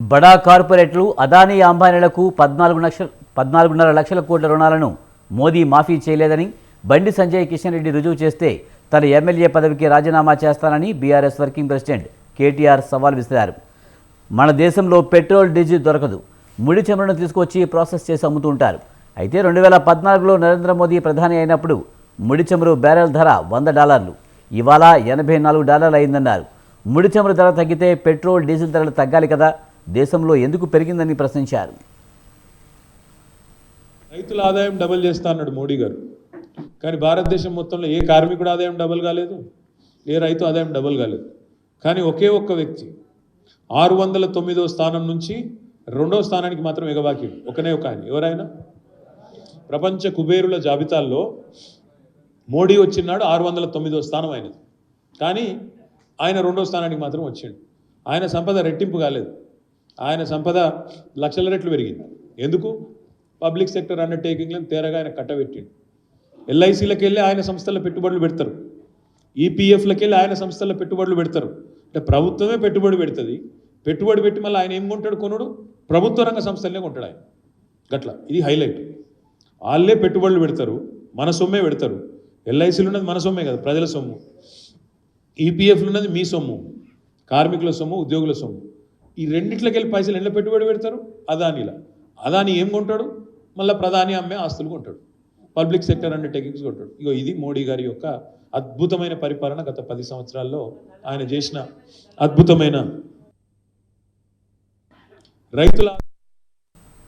బడా కార్పొరేట్లు అదానీ అంబానీలకు పద్నాలుగు లక్షల పద్నాలుగున్నర లక్షల కోట్ల రుణాలను మోదీ మాఫీ చేయలేదని బండి సంజయ్ కిషన్ రెడ్డి రుజువు చేస్తే తన ఎమ్మెల్యే పదవికి రాజీనామా చేస్తానని బీఆర్ఎస్ వర్కింగ్ ప్రెసిడెంట్ కేటీఆర్ సవాల్ విసిరారు. మన దేశంలో పెట్రోల్ డీజిల్ దొరకదు. ముడి చమురును తీసుకొచ్చి ప్రాసెస్ చేసి అమ్ముతూ ఉంటారు అయితే రెండు వేల పద్నాలుగులో నరేంద్ర మోదీ ప్రధాని అయినప్పుడు ముడి చమురు బ్యారెల్ ధర వంద డాలర్లు. ఇవాళ ఎనభై నాలుగు డాలర్లు అయిందన్నారు. ముడి చమురు ధర తగ్గితే పెట్రోల్ డీజిల్ ధరలు తగ్గాలి కదా? దేశంలో ఎందుకు పెరిగిందని ప్రశ్నించారు. రైతుల ఆదాయం డబుల్ చేస్తా అన్నాడు మోడీ గారు. కానీ భారతదేశం మొత్తంలో ఏ కార్మికుడు ఆదాయం డబుల్ కాలేదు ఏ రైతు ఆదాయం డబుల్ కాలేదు. కానీ ఒకే ఒక్క వ్యక్తి ఆరు వందల తొమ్మిదో స్థానం నుంచి రెండో స్థానానికి మాత్రం ఎగబాకి ఒకనే ఒక ఆయన. ఎవరైనా? ప్రపంచ కుబేరుల జాబితాల్లో మోడీ వచ్చినాడు ఆరు వందల తొమ్మిదో స్థానం ఆయనది. కానీ ఆయన రెండో స్థానానికి మాత్రం వచ్చిండు. ఆయన సంపద రెట్టింపు కాలేదు. ఆయన సంపద లక్షల రెట్లు పెరిగింది. ఎందుకు? పబ్లిక్ సెక్టర్ అండర్టేకింగ్లను తేరగా ఆయన కట్టబెట్టిండు. ఎల్ఐసీలకు వెళ్ళి ఆయన సంస్థల పెట్టుబడులు పెడతారు. ఈపీఎఫ్లకు వెళ్ళి ఆయన సంస్థల పెట్టుబడులు పెడతారు. అంటే ప్రభుత్వమే పెట్టుబడి పెడుతుంది. పెట్టుబడి పెట్టి మళ్ళీ ఆయన ఏం కొంటాడు కొనుడు? ప్రభుత్వ రంగ సంస్థలనే కొంటాడు ఆయన. గట్ల. ఇది హైలైట్. వాళ్ళే పెట్టుబడులు పెడతారు. మన సొమ్మే పెడతారు. ఎల్ఐసీలు ఉన్నది మన సొమ్మే కదా ప్రజల సొమ్ము. ఈపీఎఫ్లు ఉన్నది మీ సొమ్ము. కార్మికుల సొమ్ము ఉద్యోగుల సొమ్ము. ఈ రెండిట్లకి వెళ్ళి పైసలు ఎండ పెట్టుబడి పెడతారు? అదానిలా. అదాని ఏం కొంటాడు? మళ్ళీ ప్రధాని అమ్మే ఆస్తులు కొంటాడు. పబ్లిక్ సెక్టర్ అండర్టేకింగ్స్ కొంటాడు. ఇగో ఇది మోడీ గారి యొక్క అద్భుతమైన పరిపాలన గత పది సంవత్సరాల్లో ఆయన చేసిన అద్భుతమైన రైతుల